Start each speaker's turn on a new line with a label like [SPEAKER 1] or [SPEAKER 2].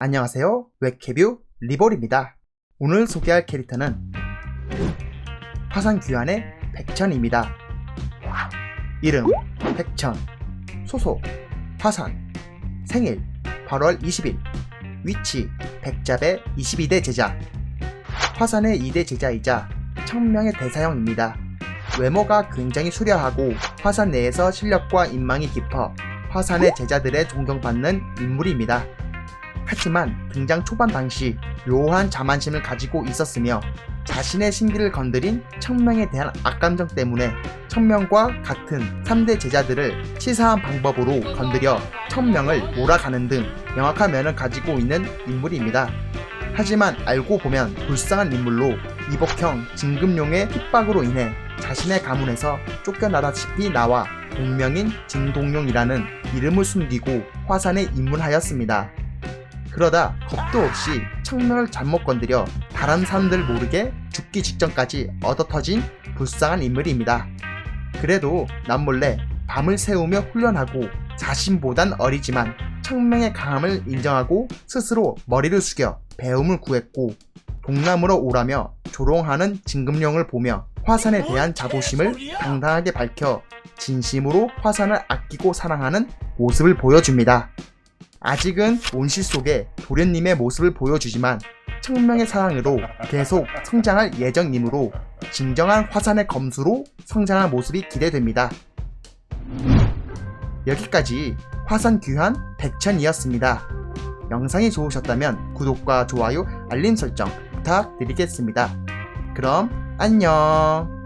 [SPEAKER 1] 안녕하세요. 웹캐뷰 리볼입니다. 오늘 소개할 캐릭터는 화산 귀환의 백천입니다. 이름 백천 소속 화산 생일 8월 20일 위치 백잡의 22대 제자 화산의 2대 제자이자 천명의 대사형입니다. 외모가 굉장히 수려하고 화산 내에서 실력과 인망이 깊어 화산의 제자들의 존경받는 인물입니다. 하지만 등장 초반 당시 묘한 자만심을 가지고 있었으며 자신의 신기를 건드린 천명에 대한 악감정 때문에 천명과 같은 3대 제자들을 치사한 방법으로 건드려 천명을 몰아가는 등 명확한 면을 가지고 있는 인물입니다. 하지만 알고 보면 불쌍한 인물로 이복형 진금룡의 핍박으로 인해 자신의 가문에서 쫓겨나다시피 나와 동명인 진동룡이라는 이름을 숨기고 화산에 입문하였습니다. 그러다 겁도 없이 청명을 잘못 건드려 다른 사람들 모르게 죽기 직전까지 얻어터진 불쌍한 인물입니다. 그래도 남몰래 밤을 새우며 훈련하고 자신보단 어리지만 청명의 강함을 인정하고 스스로 머리를 숙여 배움을 구했고 동남으로 오라며 조롱하는 진금룡을 보며 화산에 대한 자부심을 당당하게 밝혀 진심으로 화산을 아끼고 사랑하는 모습을 보여줍니다. 아직은 온실 속에 도련님의 모습을 보여주지만 청명의 사랑으로 계속 성장할 예정이므로 진정한 화산의 검수로 성장할 모습이 기대됩니다. 여기까지 화산 귀환 백천이었습니다. 영상이 좋으셨다면 구독과 좋아요, 알림 설정 부탁드리겠습니다. 그럼 안녕!